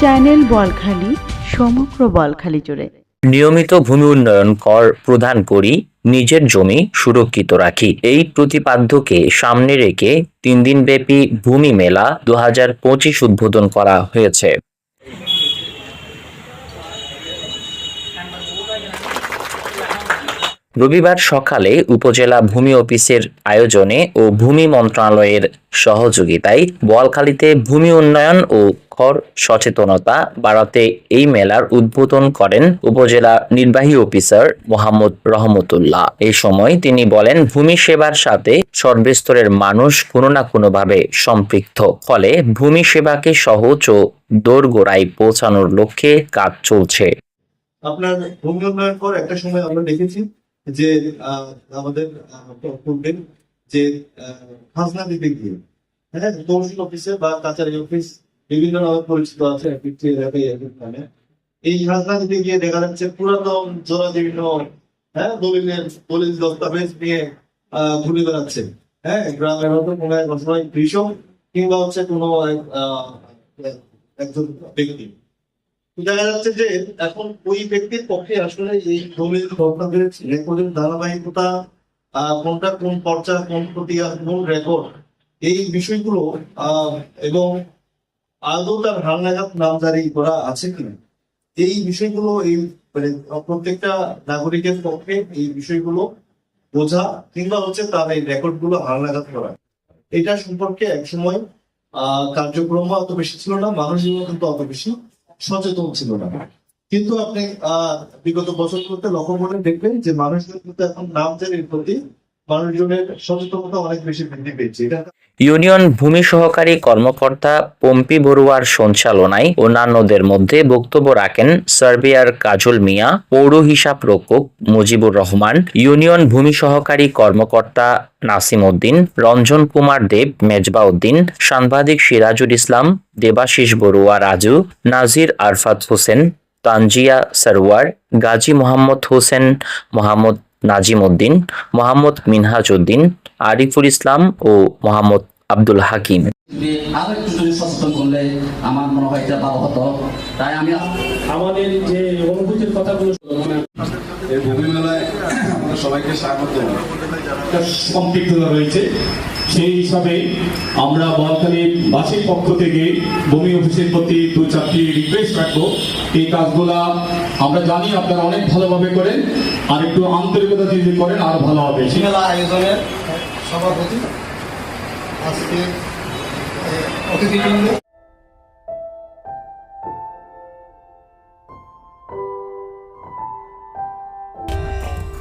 Channel Balkhali, সমগ্র বলখালি জুড়ে। নিয়মিত ভূমি উন্নয়ন কর প্রদান করি, নিজের জমি সুরক্ষিত রাখি। এই প্রতিপাদ্যকে সামনে রেখে তিন দিনব্যাপী ভূমি মেলা দু হাজার পঁচিশ উদ্বোধন করা হয়েছে। রবিবার সকালে উপজেলা ভূমি অফিসের আয়োজনে ও ভূমি মন্ত্রণালয়ের সহযোগিতায় বোয়ালখালীতে ভূমি উন্নয়ন ও কর সচেতনতা বাড়াতে এই মেলার উদ্বোধন করেন উপজেলা নির্বাহী অফিসার মোহাম্মদ রহমতুল্লাহ। এই সময় তিনি বলেন, ভূমি সেবার সাথে সর্বস্তরের মানুষ কোনো না কোনোভাবে সম্পৃক্ত। ফলে ভূমি সেবাকে সহজ ও দোরগোড়ায় পৌঁছানোর লক্ষ্যে কাজ চলছে। আপনার ভূমি উন্নয়ন কর একটা সময় আমরা দেখেছি। যে আমাদের আহ, যে খাজনা দিতে গিয়ে হ্যাঁ তহসিল অফিসে বা কাছারি অফিস বিভিন্ন নামে পরিচিত আছে এই খাজনা দিতে গিয়ে দেখা যাচ্ছে পুরাতন জোড়া বিভিন্ন হ্যাঁ দলিলের দলিল দস্তাবেজ নিয়ে ঘুরে বেড়াচ্ছে। হ্যাঁ গ্রামের হয়তো কোনো এক অসহায় কৃষক কিংবা হচ্ছে কোনো একজন ব্যক্তি। দেখা যাচ্ছে যে এখন ওই ব্যক্তির পক্ষে আসলে এই দলিল দস্তাবেজ রেকর্ডের ধারাবাহিকতা কোনটা কোন পর্চা কোন প্রক্রিয়া কোন রেকর্ড এই বিষয়গুলো এবং আদৌ তার হালনাগাদ নামজারি করা আছে কিনা, এই বিষয়গুলো এই মানে প্রত্যেকটা নাগরিকের পক্ষে এই বিষয়গুলো বোঝা কিংবা হচ্ছে তার এই রেকর্ডগুলো হালনাগাদ করা। এটা সম্পর্কে একসময় আহ কার্যক্রম অত বেশি ছিল না মানুষজন কিন্তু অত বেশি সচেতন ছিল না। কিন্তু আপনি বিগত বছরগুলোতে লক্ষ্য করে দেখবেন যে মানুষদের কিন্তু এখন নামজারির প্রতি ইউনিয়ন ভূমি সহকারী কর্মকর্তা পম্পি বড়ুয়ার সঞ্চালনায় অন্যান্যদের মধ্যে বক্তব্য রাখেন সার্বিয়ার কাজল মিয়া, পৌর হিসাব রক্ষক মুজিবুর রহমান, ইউনিয়ন ভূমি সহকারী কর্মকর্তা নাসিম উদ্দিন, রঞ্জন কুমার দেব, মেজবা উদ্দিন, সাংবাদিক সিরাজুল ইসলাম, দেবাশিস বড়ুয়া রাজু, নাজির আরফাত হোসেন, তানজিয়া সরওয়ার গাজী মোহাম্মদ হোসেন মোহাম্মদ নাজিম উদ্দিন মোহাম্মদ মিনহাজ উদ্দিন আরিফুল ইসলাম ও মোহাম্মদ আব্দুল হাকিম। আরও একটু যদি সচেতন করলে আমার মনে হয় এটা ভালো হতো। তাই আমি আমাদের যে অনুভূতির কথাগুলো এই ভূমি মেলায় আমাদের সবাইকে স্বাগত। সম্পৃক্ততা রয়েছে। সেই হিসাবে আমরা বলখালী বাসীর পক্ষ থেকে ভূমি অফিসের প্রতি দু চারটি রিকোয়েস্ট রাখব। এই কাজগুলা আমরা জানি আপনারা অনেক ভালোভাবে করেন আর একটু আন্তরিকতা যদি করেন আরও ভালো হবে। মেলা আয়োজনের সভাপতি আজকে অতিথিবৃন্দ।